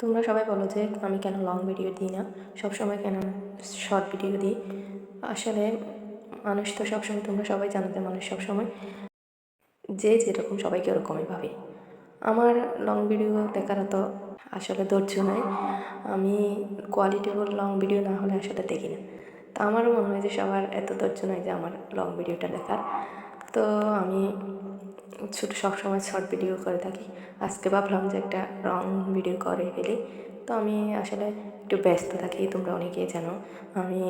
তোমরা সবাই বলো যে আমি কেন লং ভিডিও দিই না? সবসময় কেন শর্ট ভিডিও দিই? আসলে মানুষ তো সবসময় তোমরা সবাই জানো যে মানুষ সবসময় যে যেরকম সবাইকে ওরকমই ভাবে। আমার লং ভিডিও দেখার তো আসলে ধৈর্য নাই। আমি কোয়ালিটিফুল লং ভিডিও না হলে আসলে দেখি না। তো আমারও মনে হয় যে সবার এত ধৈর্য নয় যে আমার লং ভিডিওটা দেখার। তো আমি ছোটো সবসময় শর্ট ভিডিও করে থাকি। আজকে ভাবলাম যে একটা রং ভিডিও করে ফেলি। তো আমি আসলে একটু ব্যস্ত থাকি, তোমরা অনেকেই জানো। আমি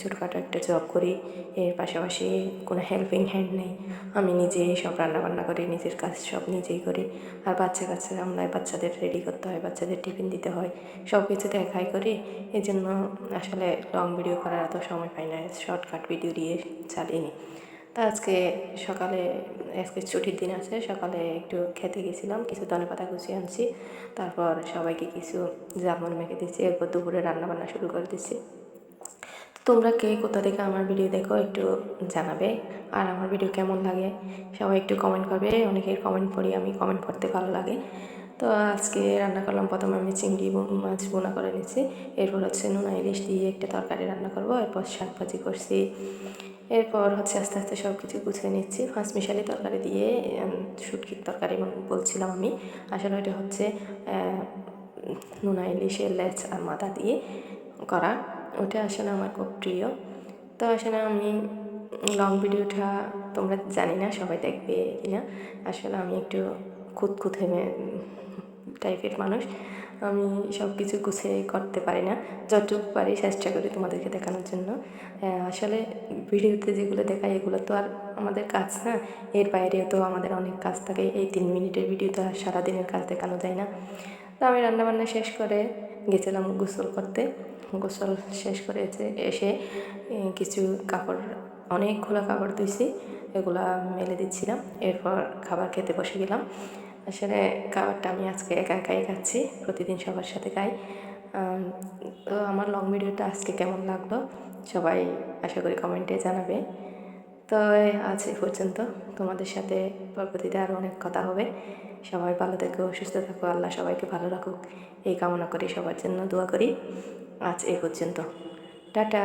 ছোটোখাটো একটা জব করি, এর পাশাপাশি কোনো হেল্পিং হ্যান্ড নেই। আমি নিজেই সব রান্নাবান্না করি, নিজের কাজ সব নিজেই করি। আর বাচ্চা কাচ্চা সামলায় বাচ্চাদের রেডি করতে হয়, বাচ্চাদের টিফিন দিতে হয়। সব কিছু দেখাই করি। এই জন্য আসলে লং ভিডিও করার এত সময় পাই না শর্টকাট ভিডিও দিয়ে চালিয়ে নিই তা আজকে সকালে, আজকে ছুটির দিন আছে, সকালে একটু খেতে গেছিলাম, কিছু ধনে পাতা কুচিয়ে আনছি, তারপর সবাইকে কিছু জামন মেখে দিচ্ছি এরপর দুপুরে রান্নাবান্না শুরু করে দিচ্ছি তোমরা কে কোথা থেকে আমার ভিডিও দেখো একটু জানাবে, আর আমার ভিডিও কেমন লাগে সবাই একটু কমেন্ট করবে, অনেকের কমেন্ট পড়ি আমি কমেন্ট পড়তে ভালো লাগে। তো আজকে রান্না করলাম, প্রথমে আমি চিংড়ি মাছ বোনা করে নিয়েছি। এরপর হচ্ছে নুনা ইলিশ দিয়ে একটা তরকারি রান্না করব, এরপর শাক ভাজি করছি। এরপর হচ্ছে আস্তে আস্তে সব কিছু গুছিয়ে নিচ্ছি। ফাঁস মিশালি তরকারি দিয়ে শুটকির তরকারি বলছিলাম আমি। আসলে এটা হচ্ছে নুনা ইলিশের লেজ আর মাথা দিয়ে করা। ওটা আসলে আমার খুব প্রিয়। তো আসলে আমি লং ভিডিওটা তোমরা জানি না, সবাই দেখবে কিনা। আসলে আমি একটু খুঁতখুঁতে টাইপের মানুষ। আমি সব কিছু গুছিয়ে করতে পারি না। যতটুকু পারি চেষ্টা করি তোমাদেরকে দেখানোর জন্য। আসলে ভিডিওতে যেগুলো দেখাই এগুলো তো আর আমাদের কাজ না। এর বাইরেও তো আমাদের অনেক কাজ থাকে। এই তিন মিনিটের ভিডিও তো আর সারাদিনের কাজ দেখানো যায় না। তো আমি রান্নাবান্না শেষ করে গেছিলাম গোসল করতে। গোসল শেষ করে এসে কিছু কাপড় অনেকগুলো খাবার ধুইছি এগুলা মেলে দিচ্ছিলাম, এরপর খাবার খেতে বসে গেলাম। আসলে খাবারটা আমি আজকে একা একাই খাচ্ছি, প্রতিদিন সবার সাথে খাই। তো আমার লং ভিডিওটা আজকে কেমন লাগল, সবাই আশা করি কমেন্টে জানাবে। তো আজ এই পর্যন্ত। তোমাদের সাথে পরবর্তীতে আরও অনেক কথা হবে। সবাই ভালো থেকো, সুস্থ থাকো, আল্লাহ সবাইকে ভালো রাখুক। এই কামনা করি সবার জন্য, দোয়া করি। আজ এই পর্যন্ত। টাটা!